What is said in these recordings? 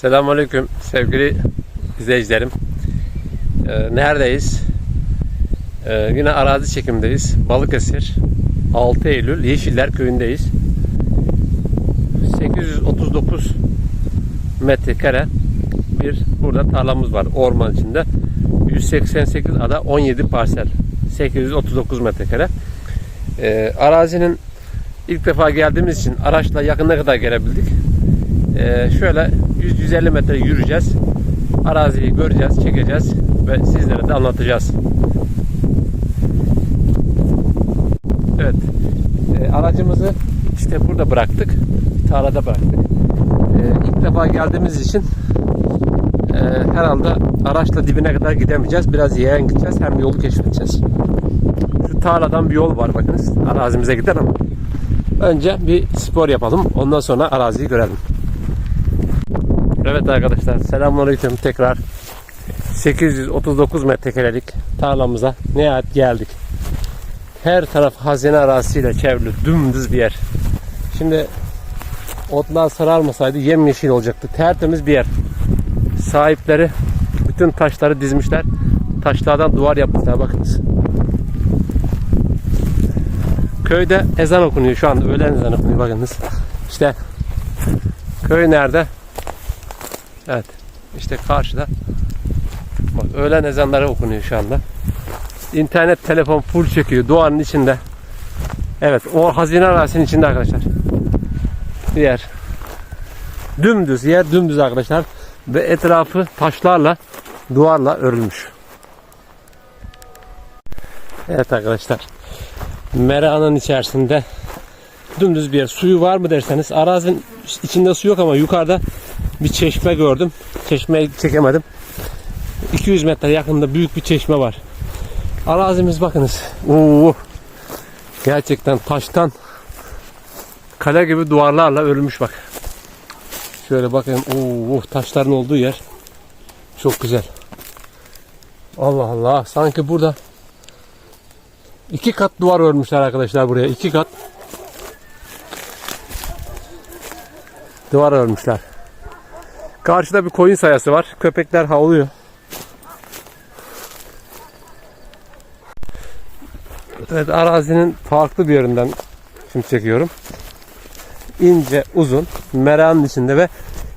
Selamünaleyküm sevgili izleyicilerim. Ee, neredeyiz? Ee, yine arazi çekimdeyiz. Balıkesir 6 Eylül Yeşiller Köyü'ndeyiz. 839 metrekare bir burada tarlamız var orman içinde. 188 ada 17 parsel. 839 metrekare. Ee, arazinin ilk defa geldiğimiz için araçla yakına kadar gelebildik. Ee, şöyle 100-150 metre yürüyeceğiz. Araziyi göreceğiz, çekeceğiz ve sizlere de anlatacağız. Evet. Ee, aracımızı işte burada bıraktık. Tarlada bıraktık. Ee, ilk defa geldiğimiz için e, herhalde araçla dibine kadar gidemeyeceğiz. Biraz yayan gideceğiz. Hem yolu keşfedeceğiz. Şu tarladan bir yol var bakınız. Arazimize gider ama. Önce bir spor yapalım. Ondan sonra araziyi görelim. Evet arkadaşlar selamünaleyküm tekrar 839 metrekarelik tarlamıza nihayet geldik. Her taraf hazine arazisiyle çevrili dümdüz bir yer. Şimdi otlar sararmasaydı yemyeşil olacaktı. Tertemiz bir yer. Sahipleri bütün taşları dizmişler. Taşlardan duvar yapmışlar bakınız. Köyde ezan okunuyor şu anda öğlen ezan okunuyor bakınız. İşte köy nerede? Evet. İşte karşıda. Bak öğlen ezanları okunuyor şu anda. İnternet telefon full çekiyor doğanın içinde. Evet o hazine arazisinin içinde arkadaşlar. Yer. Dümdüz yer dümdüz arkadaşlar. Ve etrafı taşlarla duvarla örülmüş. Evet arkadaşlar. Meranın içerisinde dümdüz bir yer. Suyu var mı derseniz arazinin içinde su yok ama yukarıda bir çeşme gördüm. Çeşmeyi çekemedim. 200 metre yakında büyük bir çeşme var. Arazimiz bakınız. Oo, gerçekten taştan kale gibi duvarlarla örülmüş bak. Şöyle bakayım. Oo, taşların olduğu yer çok güzel. Allah Allah. Sanki burada iki kat duvar örmüşler arkadaşlar buraya. iki kat duvar örmüşler. Karşıda bir koyun sayası var. Köpekler havlıyor. Evet arazinin farklı bir yerinden şimdi çekiyorum. İnce, uzun, meranın içinde ve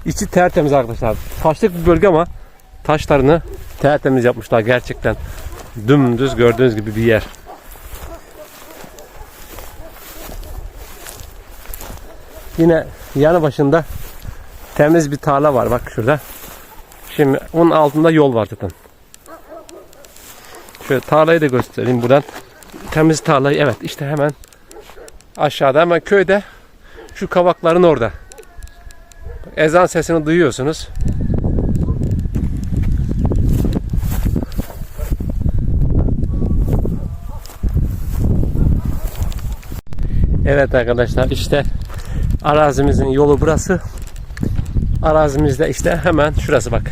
içi tertemiz arkadaşlar. Taşlık bir bölge ama taşlarını tertemiz yapmışlar gerçekten. Dümdüz gördüğünüz gibi bir yer. Yine yanı başında temiz bir tarla var bak şurada. Şimdi onun altında yol var zaten. Şöyle tarlayı da göstereyim buradan. Temiz tarlayı evet işte hemen aşağıda hemen köyde şu kavakların orada. Ezan sesini duyuyorsunuz. Evet arkadaşlar işte arazimizin yolu burası. Arazimizde işte hemen şurası bak.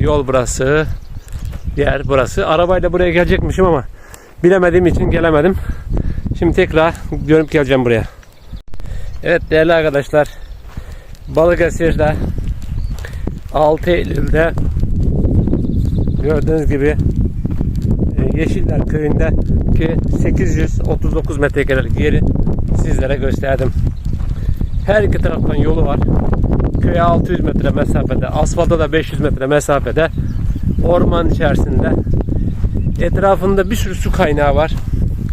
Yol burası. Yer burası. Arabayla buraya gelecekmişim ama bilemediğim için gelemedim. Şimdi tekrar görüp geleceğim buraya. Evet değerli arkadaşlar. Balıkesir'de 6 Eylül'de gördüğünüz gibi e, Yeşiller köyündeki 839 metrekarelik yeri sizlere gösterdim. Her iki taraftan yolu var. Köye 600 metre mesafede, asfalta da 500 metre mesafede. Orman içerisinde. Etrafında bir sürü su kaynağı var.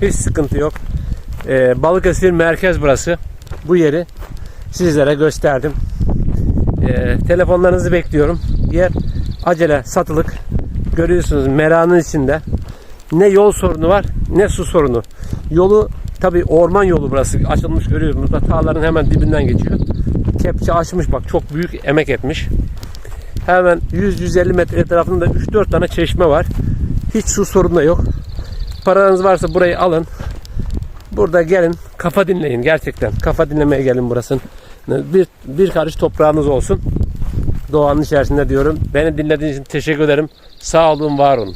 Hiç sıkıntı yok. Ee, Balıkesir merkez burası. Bu yeri sizlere gösterdim. Ee, telefonlarınızı bekliyorum. Yer acele satılık. Görüyorsunuz meranın içinde. Ne yol sorunu var ne su sorunu. Yolu tabi orman yolu burası. Açılmış görüyorsunuz. Burada Tağların hemen dibinden geçiyor. Kepçe açmış bak çok büyük emek etmiş. Hemen 100-150 metre etrafında 3-4 tane çeşme var. Hiç su sorunu da yok. Paranız varsa burayı alın. Burada gelin kafa dinleyin gerçekten. Kafa dinlemeye gelin burasın. Bir, bir karış toprağınız olsun. Doğanın içerisinde diyorum. Beni dinlediğiniz için teşekkür ederim. Sağ olun, var olun.